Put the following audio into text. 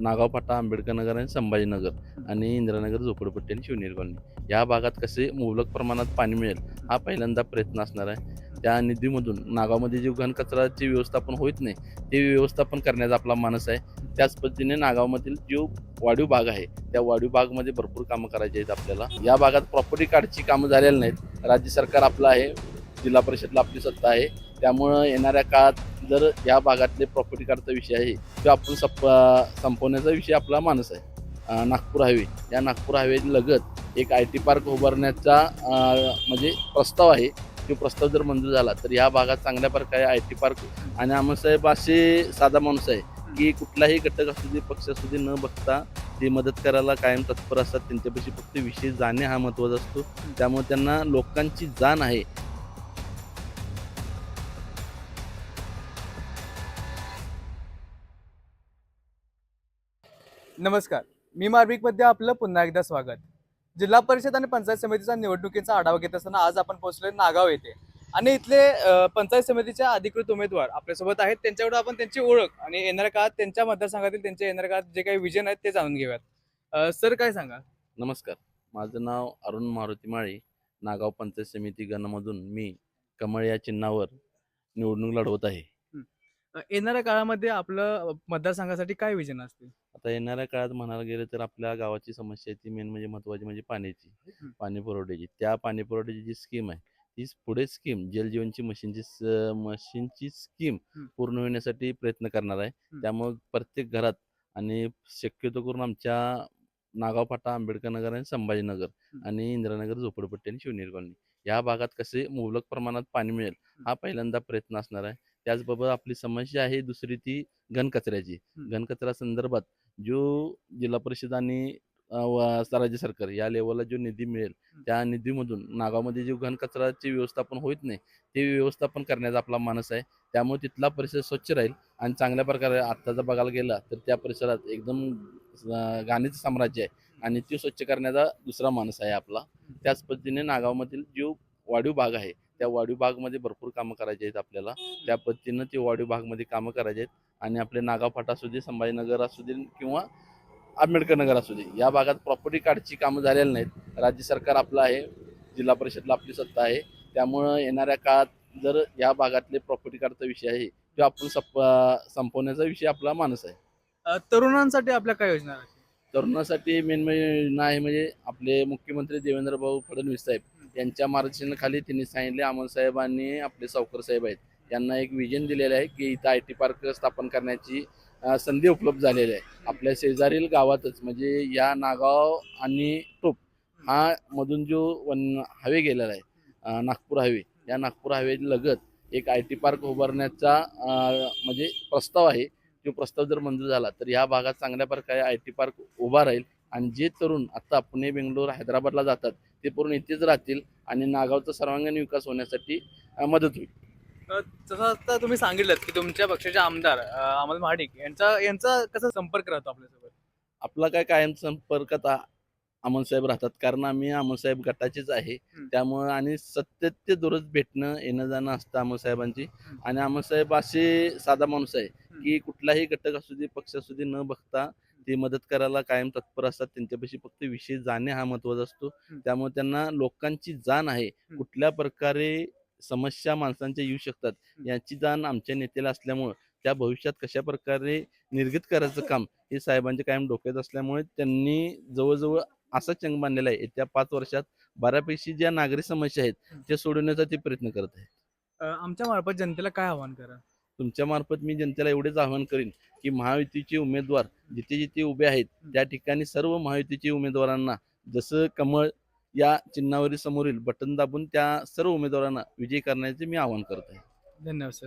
नागाव फाटा आंबेडकर नगर आणि संभाजीनगर आणि इंदिरानगर झोपडपट्टी आणि शिवनेर कॉलनी. या भागात कसे मुबलक प्रमाणात पाणी मिळेल हा पहिल्यांदा प्रयत्न असणार आहे. त्या निधीमधून नागावमध्ये जे घन कचऱ्याचे व्यवस्थापन होत नाही ते व्यवस्थापन करण्याचा आपला मानस आहे. त्याच पद्धतीने नागावमधील जो वाढीव भाग आहे त्या वाढीव भागमध्ये भरपूर कामं करायची आहेत आपल्याला. या भागात प्रॉपर्टी कार्डची कामं झालेली नाहीत. राज्य सरकार आपलं आहे जिल्हा परिषदला आपली सत्ता आहे. त्यामुळं येणाऱ्या काळात जर या भागातले प्रॉपर्टी कार्डचा विषय आहे तो आपण सप संपवण्याचा विषय आपला मानस आहे. नागपूर हायवे या नागपूर हायवे लगत एक आय टी पार्क उभारण्याचा म्हणजे प्रस्ताव आहे. तो प्रस्ताव जर मंजूर झाला तर या भागात चांगल्या प्रकारे आय टी पार्क आणि आम्हासाहेब असे साधा माणूस आहे की कुठलाही घटक असू दे पक्ष असू दे न बघता ते मदत करायला कायम तत्पर असतात त्यांच्यापाशी फक्त विषय जाणे हा महत्त्वाचा असतो. त्यामुळे त्यांना लोकांची जाण आहे. नमस्कार. मी मार्मिकमध्ये आपलं पुन्हा एकदा स्वागत. जिल्हा परिषद आणि पंचायत समितीचा निवडणुकीचा आढावा घेत असताना आज आपण पोहोचलोय नागाव येथे. आणि इथले पंचायत समितीच्या अधिकृत उमेदवार आपल्यासोबत आहेत. त्यांच्याकडे आपण त्यांची ओळख आणि येणाऱ्या काळात त्यांच्या मतदारसंघातील त्यांच्या येणाऱ्या काळात जे काही विजन आहेत ते जाणून घेऊयात. सर काय सांगा नमस्कार. माझं नाव अरुण मारुती माळी. नागाव पंचायत समिती गणामधून मी कमळ या चिन्हावर निवडणूक लढवत आहे. येणाऱ्या काळामध्ये आपलं मतदारसंघासाठी काय विजन असतील आता येणाऱ्या काळात म्हणायला गेलं तर आपल्या गावाची समस्या ती मेन म्हणजे महत्त्वाची म्हणजे पाण्याची. पाणी पुरवठ्याची त्या पाणी पुरवठ्याची जी स्कीम आहे ती पुढे स्कीम जलजीवनची मशीनची मशीनची स्कीम. पूर्ण होण्यासाठी प्रयत्न करणार आहे. त्यामुळे प्रत्येक घरात आणि शक्यतो करून आमच्या नागाव फाटा आंबेडकर नगर आणि संभाजीनगर. आणि इंदिरानगर झोपडपट्टी आणि शिवनेरी कॉलनी या भागात कसे मुबलक प्रमाणात पाणी मिळेल हा पहिल्यांदा प्रयत्न असणार आहे त्याचबरोबर आपली समस्या आहे दुसरी ती घनकचऱ्याची. घनकचरा संदर्भात जो जिल्हा परिषद आणि राज्य सरकार या लेवलला जो निधी मिळेल. त्या निधीमधून नागावमध्ये जो घनकचऱ्याचे व्यवस्थापन होत नाही ते व्यवस्थापन करण्याचा आपला मानस आहे. त्यामुळे तिथला परिसर स्वच्छ राहील आणि चांगल्या प्रकारे आत्ता जर बघायला गेला तर त्या परिसरात एकदम अ, घाणीचं साम्राज्य आहे आणि ते स्वच्छ करण्याचा दुसरा मानस आहे आपला. त्याच पद्धतीने नागावमधील जो वाढीव भाग आहे त्या वाढीव भागमध्ये भरपूर कामं करायची आहेत आपल्याला. त्या पद्धतीनं ते वाढीव भागमध्ये कामं करायचे आहेत. आणि आपले नागाव फाटा असू दे संभाजीनगर असू दे किंवा आंबेडकर नगर असू दे या भागात प्रॉपर्टी कार्डची कामं झालेली नाहीत. राज्य सरकार आपलं आहे जिल्हा परिषदला आपली सत्ता आहे. त्यामुळं येणाऱ्या काळात जर या भागातले प्रॉपर्टी कार्डचा विषय आहे तो आपण सप संपवण्याचा विषय आपला मानस आहे. तरुणांसाठी आपल्या काय योजना तरुणासाठी मेन म्हणजे योजना आहे म्हणजे आपले मुख्यमंत्री देवेंद्र भाऊ फडणवीस साहेब. यांच्या मार्गदर्शनाखाली त्यांनी सांगितले अमोल साहेब आणि आपले सावकर साहेब आहेत. यांना एक विजन दिलेलं आहे की इथं आय टी पार्क स्थापन करण्याची संधी उपलब्ध झालेली आहे. आपल्या शेजारील गावातच म्हणजे या नागाव आणि टोप हा मधून जो वन हायवे गेलेला आहे नागपूर हायवे या नागपूर हायवे लगत एक आय टी पार्क उभारण्याचा म्हणजे प्रस्ताव आहे. तो प्रस्ताव जर मंजूर झाला तर ह्या भागात चांगल्या प्रकारे आय टी पार्क उभा राहील. आणि जे तरुण आता पुणे बेंगलोर हैदराबादला जातात ते पूर्ण इथेच राहतील आणि नागावचा सर्वांगीण विकास होण्यासाठी मदत होईल. जसं आता तुम्ही सांगितलं की तुमच्या पक्षाचे आमदार अमोल महाडिक यांचा यांचा कसा संपर्क राहतो आपल्यासोबत? आपला काय कायम संपर्कात आ- अमोल साहेब राहतात. कारण आम्ही साहेब गटाचेच आहे. त्यामुळं आणि सत्य ते दररोज भेटणं येणं जाणं असतं साहेबांची. आणि साहेब असे साधा माणूस आहे की कुठलाही घटक असू दे पक्ष असू दे न बघता ते मदत करायला कायम तत्पर असतात त्यांच्यापाशी फक्त विषय जाणे हा महत्त्वाचा असतो. त्यामुळे त्यांना लोकांची जाण आहे कुठल्या प्रकारे समस्या माणसांच्या येऊ शकतात. याची जाण आमच्या नेत्याला असल्यामुळं त्या भविष्यात कशा प्रकारे निर्गत करायचं काम हे साहेबांच्या कायम डोक्यात असल्यामुळे त्यांनी जवळजवळ असा चंग बांधलेला आहे येत्या पाच वर्षात बऱ्यापैकी ज्या नागरी समस्या आहेत. त्या सोडवण्याचा ते प्रयत्न करत आहेत आमच्या मार्फत जनतेला काय आव्हान करा तुमच्यामार्फत मी जनतेला एवढेच आवाहन करीन की महायुतीचे उमेदवार जिथे जिथे उभे आहेत त्या ठिकाणी सर्व महायुतीचे उमेदवारांना जसं कमळ या चिन्हावरील समोरील बटन दाबून त्या सर्व उमेदवारांना विजयी करण्याचे मी आवाहन करत आहे. धन्यवाद सर.